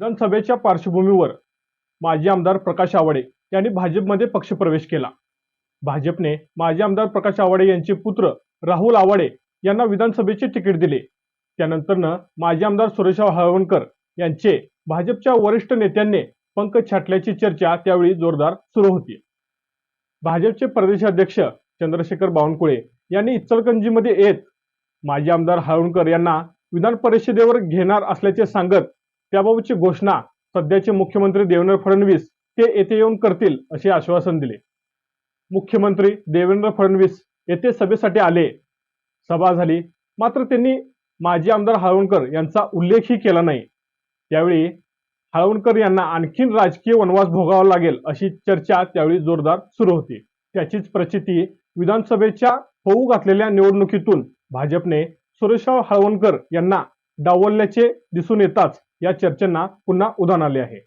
विधानसभेच्या पार्श्वभूमीवर माजी आमदार प्रकाश आवाडे यांनी भाजपमध्ये पक्षप्रवेश केला. भाजपने माजी आमदार प्रकाश आवाडे यांचे पुत्र राहुल आवाडे यांना विधानसभेचे तिकीट दिले. त्यानंतरनं माजी आमदार सुरेशराव हळवणकर यांचे भाजपच्या वरिष्ठ नेत्यांनी पंख छाटल्याची चर्चा त्यावेळी जोरदार सुरू होती. भाजपचे प्रदेशाध्यक्ष चंद्रशेखर बावनकुळे यांनी इचलकंजीमध्ये येत माजी आमदार हळवणकर यांना विधान परिषदेवर घेणार असल्याचे सांगत त्याबाबतची घोषणा सध्याचे मुख्यमंत्री देवेंद्र फडणवीस ते येथे येऊन करतील असे आश्वासन दिले. मुख्यमंत्री देवेंद्र फडणवीस येथे सभेसाठी आले. सभा झाली. मात्र त्यांनी माजी आमदार हळवणकर यांचा उल्लेखही केला नाही. त्यावेळी हळवणकर यांना आणखीन राजकीय वनवास भोगावा लागेल अशी चर्चा त्यावेळी जोरदार सुरू होती. त्याचीच प्रचिती विधानसभेच्या होऊ घातलेल्या निवडणुकीतून भाजपने सुरेशराव हळवणकर यांना डावलल्याचे दिसून येताच या चर्चांना पुन्हा उधाण आले आहे.